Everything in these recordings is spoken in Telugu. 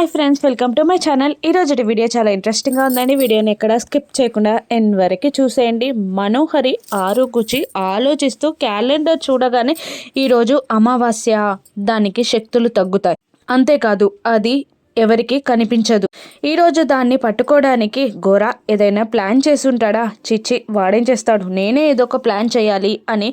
Hi friends welcome to my channel. ఈరోజు వీడియో చాలా ఇంట్రెస్టింగ్గా ఉందండి. వీడియోని ఎక్కడ స్కిప్ చేయకుండా ఎన్ వరకు చూసేయండి. మనోహరి ఆరుగుచి ఆలోచిస్తూ క్యాలెండర్ చూడగానే ఈరోజు అమావాస్య. దానికి శక్తులు తగ్గుతాయి. అంతేకాదు అది ఎవరికి కనిపించదు. ఈరోజు దాన్ని పట్టుకోవడానికి గోర ఏదైనా ప్లాన్ చేసి ఉంటాడా చిచ్చి వాడేం చేస్తాడు? నేనే ఏదో ఒక ప్లాన్ చేయాలి అని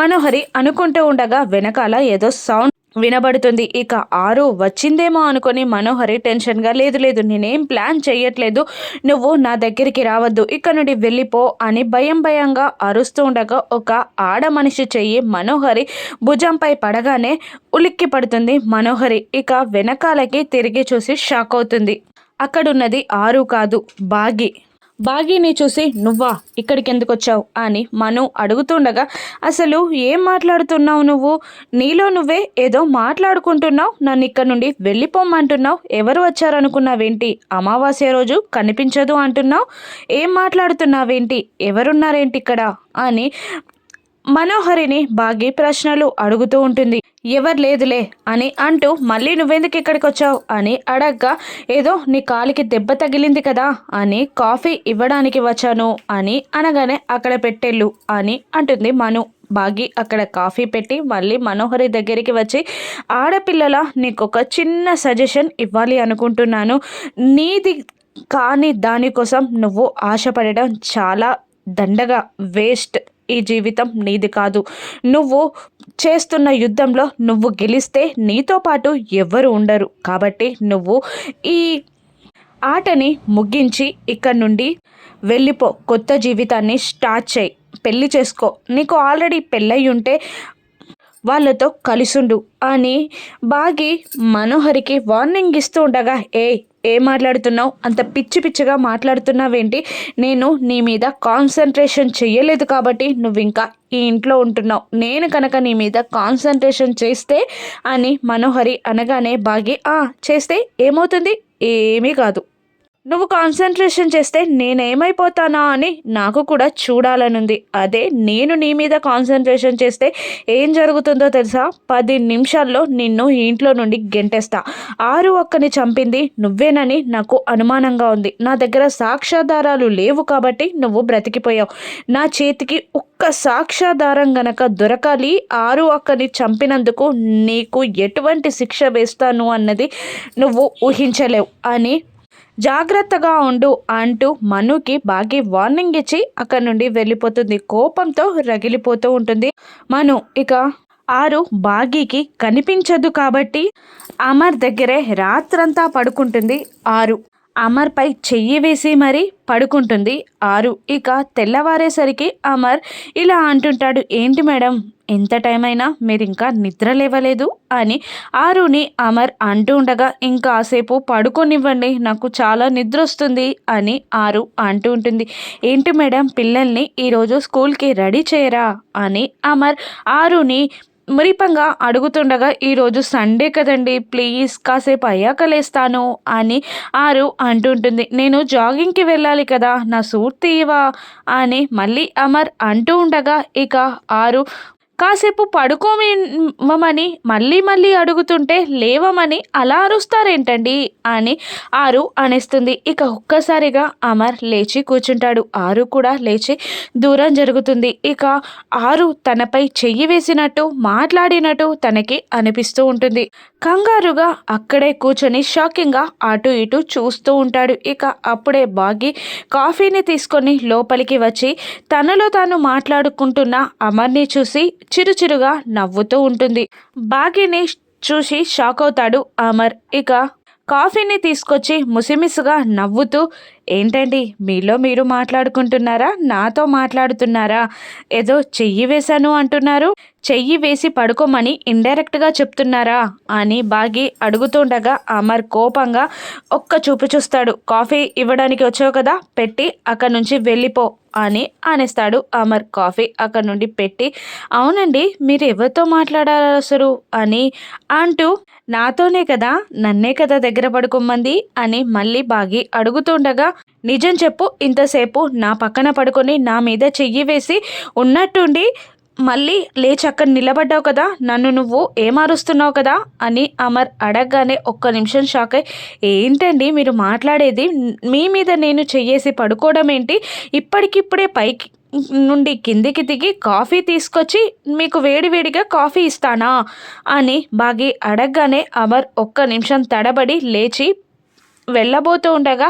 మనోహరి అనుకుంటూ ఉండగా వెనకాల ఏదో సౌండ్ వినబడుతుంది. ఇక ఆరు వచ్చిందేమో అనుకొని మనోహరి టెన్షన్గా లేదు లేదు నేనేం ప్లాన్ చేయట్లేదు నువ్వు నా దగ్గరికి రావద్దు ఇక్కడ నుండి వెళ్ళిపో అని భయం భయంగా అరుస్తూ ఉండగా ఒక ఆడ మనిషి చెయ్యి మనోహరి భుజంపై పడగానే ఉలిక్కి పడుతుంది మనోహరి. ఇక వెనకాలకి తిరిగి చూసి షాక్ అవుతుంది. అక్కడున్నది ఆరు కాదు బాగి. బాగీని చూసి నువ్వా? ఇక్కడికి ఎందుకు వచ్చావు అని మను అడుగుతుండగా అసలు ఏం మాట్లాడుతున్నావు నువ్వు? నీలో నువ్వే ఏదో మాట్లాడుకుంటున్నావు? నన్ను ఇక్కడ నుండి వెళ్ళిపోమంటున్నావు ఎవరు వచ్చారనుకున్నావేంటి? అమావాస్య రోజు కనిపించదు అంటున్నావు? ఏం మాట్లాడుతున్నావేంటి? ఎవరున్నారేంటి ఇక్కడ అని మనోహరిని బాగి ప్రశ్నలు అడుగుతూ ఉంటుంది. ఎవరు లేదులే అని అంటూ మళ్ళీ నువ్వెందుకు ఇక్కడికి వచ్చావు అని అడగ్గా ఏదో నీ కాలికి దెబ్బ తగిలింది కదా అని కాఫీ ఇవ్వడానికి వచ్చాను అని అనగానే అక్కడ పెట్టెళ్ళు అని అంటుంది మను. బాగి అక్కడ కాఫీ పెట్టి మళ్ళీ మనోహరి దగ్గరికి వచ్చి ఆడపిల్లల నీకు ఒక చిన్న సజెషన్ ఇవ్వాలి అనుకుంటున్నాను. నీది కానీ దానికోసం నువ్వు ఆశపడడం చాలా దండగా వేస్ట్. ఈ జీవితం నీది కాదు. నువ్వు చేస్తున్న యుద్ధంలో నువ్వు గెలిస్తే నీతో పాటు ఎవ్వరు ఉండరు. కాబట్టి నువ్వు ఈ ఆటని ముగించి ఇక్కడ నుండి వెళ్ళిపో. కొత్త జీవితాన్ని స్టార్ట్ చేయి. పెళ్ళి చేసుకో. నీకు ఆల్రెడీ పెళ్ళయి ఉంటే వాళ్ళతో కలిసుండు. అని బాగి మనోహరికి వార్నింగ్ ఇస్తూ ఉండగా ఏ ఏం మాట్లాడుతున్నావు? అంత పిచ్చి పిచ్చిగా మాట్లాడుతున్నావేంటి? నేను నీ మీద కాన్సన్ట్రేషన్ చెయ్యలేదు కాబట్టి నువ్వు ఇంకా ఈ ఇంట్లో ఉంటున్నావు. నేను కనుక నీ మీద కాన్సన్ట్రేషన్ చేస్తే అని మనోహరి అనగానే బాగి ఆ చేస్తే ఏమవుతుంది? ఏమీ కాదు. నువ్వు కాన్సన్ట్రేషన్ చేస్తే నేనేమైపోతానా అని నాకు కూడా చూడాలనుంది. అదే నేను నీ మీద కాన్సన్ట్రేషన్ చేస్తే ఏం జరుగుతుందో తెలుసా? పది నిమిషాల్లో నిన్ను ఇంట్లో నుండి గెంటేస్తా. ఆరు ఒక్కని చంపింది నువ్వేనని నాకు అనుమానంగా ఉంది. నా దగ్గర సాక్ష్యాధారాలు లేవు కాబట్టి నువ్వు బ్రతికిపోయావు. నా చేతికి ఒక్క సాక్ష్యాధారం గనక దొరకాలి ఆరు అక్కని చంపినందుకు నీకు ఎటువంటి శిక్ష వేస్తాను అన్నది నువ్వు ఊహించలేవు అని జాగ్రత్తగా ఉండు అంటూ మనుకి బాగి వార్నింగ్ ఇచ్చి అక్కడి నుండి వెళ్ళిపోతుంది. కోపంతో రగిలిపోతూ ఉంటుంది. మను ఇక ఆరు బాగీకి కనిపించదు కాబట్టి అమర్ దగ్గరే రాత్రంతా పడుకుంటుంది. ఆరు అమర్పై చెయ్యి వేసి మరీ పడుకుంటుంది. ఆరు ఇక తెల్లవారేసరికి అమర్ ఇలా అంటుంటాడు ఏంటి మేడం ఎంత టైం అయినా మీరు ఇంకా నిద్ర లేవలేదు? అని. ఆరుని అమర్ అంటూ ఉండగా ఇంకాసేపు పడుకోనివ్వండి నాకు చాలా నిద్ర వస్తుంది అని ఆరు అంటూ ఉంటుంది. ఏంటి మేడం పిల్లల్ని ఈరోజు స్కూల్కి రెడీ చేయరా? అని అమర్ ఆరుని మురిపంగా అడుగుతుండగా ఈరోజు సండే కదండి ప్లీజ్ కాసేపు అయ్యాక లేస్తాను అని ఆరు అంటుంటుంది. నేను జాగింగ్కి వెళ్ళాలి కదా నా సూట్ తీయవా? అని మళ్ళీ అమర్ అంటూ ఉండగా ఇక ఆరు కాసేపు పడుకోమని మళ్ళీ మళ్ళీ అడుగుతుంటే లేవమని అలా అరుస్తారేంటండి అని ఆరు అనేస్తుంది. ఇక ఒక్కసారిగా అమర్ లేచి కూర్చుంటాడు. ఆరు కూడా లేచి దూరం జరుగుతుంది. ఇక ఆరు తనపై చెయ్యి వేసినట్టు మాట్లాడినట్టు తనకి అనిపిస్తూ ఉంటుంది. కంగారుగా అక్కడే కూర్చొని షాకింగ్గా అటు ఇటు చూస్తూ ఉంటాడు. ఇక అప్పుడే బాగి కాఫీని తీసుకొని లోపలికి వచ్చి తనలో తాను మాట్లాడుకుంటున్న అమర్ని చూసి చిరుచిరుగా నవ్వుతూ ఉంటుంది. బాగిని చూసి షాక్ అవుతాడు అమర్. ఇక కాఫీని తీసుకొచ్చి ముసిమిసుగా నవ్వుతూ ఏంటండి మీలో మీరు మాట్లాడుకుంటున్నారా? నాతో మాట్లాడుతున్నారా? ఏదో చెయ్యి వేశాను అంటున్నారు. చెయ్యి వేసి పడుకోమని ఇండైరెక్ట్గా చెప్తున్నారా? అని బాగి అడుగుతుండగా అమర్ కోపంగా ఒక్క చూపు చూస్తాడు. కాఫీ ఇవ్వడానికి వచ్చావు కదా? పెట్టి అక్కడి నుంచి వెళ్ళిపో అని అనేస్తాడు అమర్. కాఫీ అక్కడ నుండి పెట్టి అవునండి మీరు ఎవరితో మాట్లాడారు అసలు? అని అంటూ నాతోనే కదా నన్నే కదా దగ్గర పడుకోమంది? అని మళ్ళీ బాగి అడుగుతుండగా నిజం చెప్పు ఇంతసేపు నా పక్కన పడుకొని నా మీద చెయ్యి వేసి ఉన్నట్టుండి మళ్ళీ లేచి అక్కడ నిలబడ్డావు కదా నన్ను నువ్వు ఏమారుస్తున్నావు కదా అని అమర్ అడగగానే ఒక్క నిమిషం షాక్ అయి ఏంటండి మీరు మాట్లాడేది? మీ మీద నేను చెయ్యేసి పడుకోవడం ఏంటి? ఇప్పటికిప్పుడే పైకి నుండి కిందికి దిగి కాఫీ తీసుకొచ్చి మీకు వేడివేడిగా కాఫీ ఇస్తానా? అని బాగి అడగగానే అమర్ ఒక్క నిమిషం తడబడి లేచి వెళ్ళబోతూ ఉండగా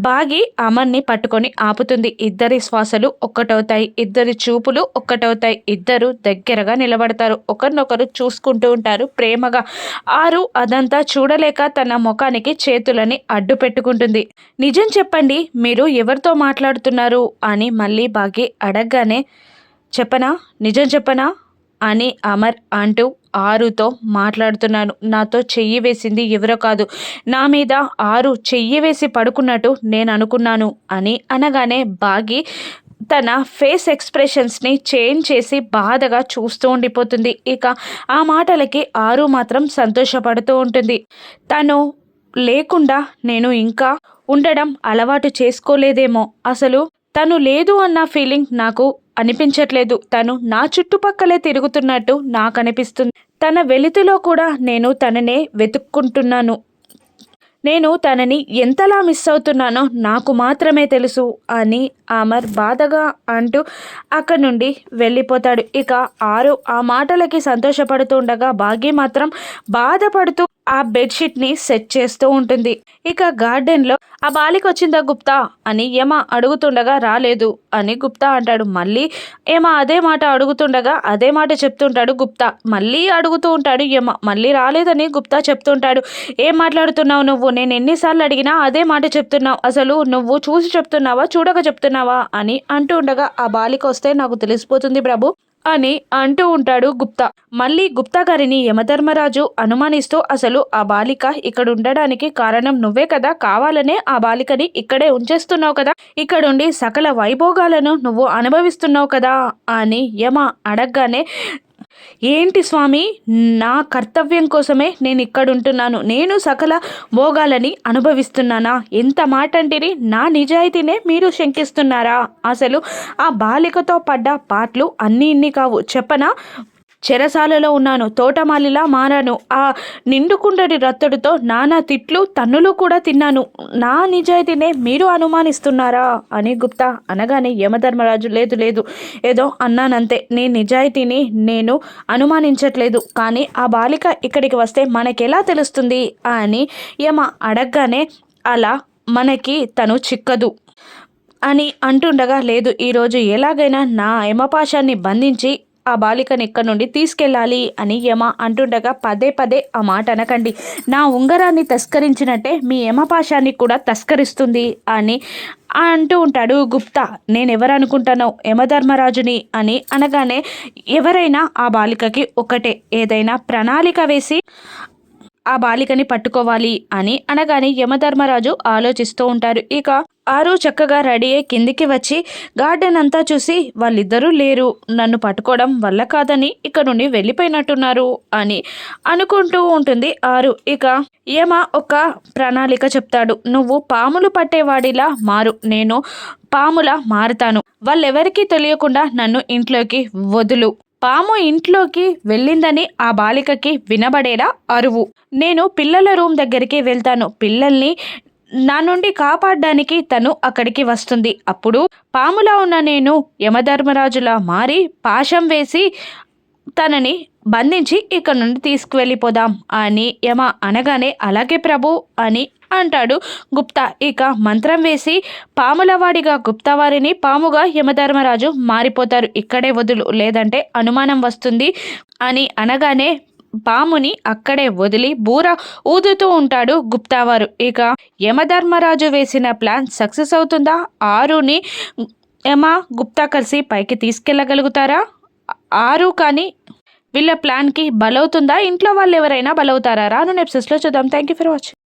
బాగి అమర్ని పట్టుకొని ఆపుతుంది. ఇద్దరి శ్వాసలు ఒక్కటవుతాయి ఇద్దరి చూపులు ఒక్కటవుతాయి ఇద్దరు దగ్గరగా నిలబడతారు. ఒకరినొకరు చూసుకుంటూ ఉంటారు. ప్రేమగా ఆరు అదంతా చూడలేక తన ముఖానికి చేతులని అడ్డు పెట్టుకుంటుంది. నిజం చెప్పండి మీరు ఎవరితో మాట్లాడుతున్నారు? అని మళ్ళీ బాగి అడగగానే చెప్పనా? నిజం చెప్పనా? అని అమర్ అంటూ ఆరుతో మాట్లాడుతున్నాను. నాతో చెయ్యి వేసింది ఎవరో కాదు. నా మీద ఆరు చెయ్యి వేసి పడుకున్నట్టు నేను అనుకున్నాను అని అనగానే బాగి తన ఫేస్ ఎక్స్ప్రెషన్స్ని చేంజ్ చేసి బాధగా చూస్తూ ఉండిపోతుంది. ఇక ఆ మాటలకి ఆరు మాత్రం సంతోషపడుతూ ఉంటుంది. తను లేకుండా నేను ఇంకా ఉండడం అలవాటు చేసుకోలేదేమో. అసలు తను లేదు అన్న ఫీలింగ్ నాకు అనిపించట్లేదు. తను నా చుట్టుపక్కలే తిరుగుతున్నట్టు నాకు అనిపిస్తుంది తన వెలితిలో కూడా నేను తననే వెతుక్కుంటున్నాను. నేను తనని ఎంతలా మిస్ అవుతున్నానో నాకు మాత్రమే తెలుసు అని అమర్ బాధగా అంటూ అక్కడి నుండి వెళ్ళిపోతాడు. ఇక ఆరు ఆ మాటలకి సంతోషపడుతుండగా భాగ్య మాత్రం బాధపడుతూ ఆ బెడ్షీట్ని సెట్ చేస్తూ ఉంటుంది. ఇక గార్డెన్లో ఆ బాలిక వచ్చిందా గుప్తా? అని యమ అడుగుతుండగా రాలేదు. అని గుప్తా అంటాడు. మళ్ళీ యమ అదే మాట అడుగుతుండగా అదే మాట చెప్తుంటాడు గుప్తా. మళ్ళీ అడుగుతూ ఉంటాడు యమ. మళ్ళీ రాలేదని గుప్తా చెప్తుంటాడు. ఏం మాట్లాడుతున్నావు నువ్వు? నేను ఎన్నిసార్లు అడిగినా అదే మాట చెప్తున్నావు. అసలు నువ్వు చూసి చెప్తున్నావా? చూడక చెప్తున్నావా? అని అంటూ ఉండగా ఆ బాలిక వస్తే నాకు తెలిసిపోతుంది ప్రభు. అని అంటూ ఉంటాడు గుప్తా. మళ్ళీ గుప్తా గారిని యమధర్మరాజు అనుమానిస్తూ అసలు ఆ బాలిక ఇక్కడ ఉండడానికి కారణం నువ్వే కదా? కావాలనే ఆ బాలికని ఇక్కడే ఉంచేస్తున్నావు కదా? ఇక్కడుండి సకల వైభోగాలను నువ్వు అనుభవిస్తున్నావు కదా? అని యమ అడగగానే ఏంటి స్వామి? నా కర్తవ్యం కోసమే నేను ఇక్కడ ఉంటున్నాను నేను సకల భోగాలని అనుభవిస్తున్నానా? ఎంత మాట అంటిరి నా నిజాయితీనే మీరు శంకిస్తున్నారా? అసలు ఆ బాలికతో పడ్డ పాటలు అన్నీ ఇన్ని కావు. చెప్పనా? చెరసాలలో ఉన్నాను. తోటమాలిలా మారాను. ఆ నిండుకుండటి రత్తడితో నానా తిట్లు తన్నులు కూడా తిన్నాను. నా నిజాయితీనే మీరు అనుమానిస్తున్నారా? అని గుప్తా అనగానే యమధర్మరాజు లేదు లేదు ఏదో అన్నానంతే. నీ నిజాయితీని నేను అనుమానించట్లేదు. కానీ ఆ బాలిక ఇక్కడికి వస్తే మనకెలా తెలుస్తుంది? అని యమ అడగగానే అలా మనకి తను చిక్కదు అని అంటుండగా లేదు ఈరోజు ఎలాగైనా నా యమపాశాన్ని బంధించి ఆ బాలికని ఇక్కడ నుండి తీసుకెళ్ళాలి అని యమ అంటుండగా పదే పదే ఆ మాట అనకండి. నా ఉంగరాన్ని తస్కరించినట్టే మీ యమపాశాన్ని కూడా తస్కరిస్తుంది అని అంటూ ఉంటాడు గుప్తా. నేను ఎవరనుకుంటానో యమధర్మరాజుని అని అనగానే ఎవరైనా ఆ బాలికకి ఒకటే ఏదైనా ప్రణాళిక వేసి ఆ బాలికని పట్టుకోవాలి అని అనగానే యమధర్మరాజు ఆలోచిస్తూ ఉంటారు. ఇక ఆరు చక్కగా రెడీ అయ్యి కిందికి వచ్చి గార్డెన్ అంతా చూసి వాళ్ళిద్దరూ లేరు. నన్ను పట్టుకోవడం వల్ల కాదని ఇక్కడ నుండి వెళ్ళిపోయినట్టున్నారు అని అనుకుంటూ ఉంటుంది ఆరు. ఇక యమ ఒక ప్రణాళిక చెప్తాడు. నువ్వు పాములు పట్టేవాడిలా మారు. నేను పాములా మారుతాను. వాళ్ళెవరికీ తెలియకుండా నన్ను ఇంట్లోకి వదులు. పాము ఇంట్లోకి వెళ్ళిందని ఆ బాలికకి వినబడేలా అరువు. నేను పిల్లల రూమ్ దగ్గరికి వెళ్తాను. పిల్లల్ని నా నుండి కాపాడడానికి తను అక్కడికి వస్తుంది. అప్పుడు పాములా ఉన్న నేను యమధర్మరాజులా మారి పాశం వేసి తనని బంధించి ఇక్కడ నుండి తీసుకువెళ్ళిపోదాం అని యమ అనగానే అలాగే ప్రభు అని అంటాడు గుప్తా. ఇక మంత్రం వేసి పాములవాడిగా గుప్తా వారిని పాముగా యమధర్మరాజు మారిపోతారు. ఇక్కడే వదులు. లేదంటే అనుమానం వస్తుంది అని అనగానే పాముని అక్కడే వదిలి బూర ఊదుతూ ఉంటాడు గుప్తావారు. ఇక యమధర్మరాజు వేసిన ప్లాన్ సక్సెస్ అవుతుందా? ఆరుని యమ గుప్తా కలిసి పైకి తీసుకెళ్ళగలుగుతారా? ఆరు కానీ వీళ్ళ ప్లాన్కి బలవుతుందా? ఇంట్లో వాళ్ళు ఎవరైనా బలవుతారా? రాను నెప్సెస్లో చూద్దాం. Thank you for watching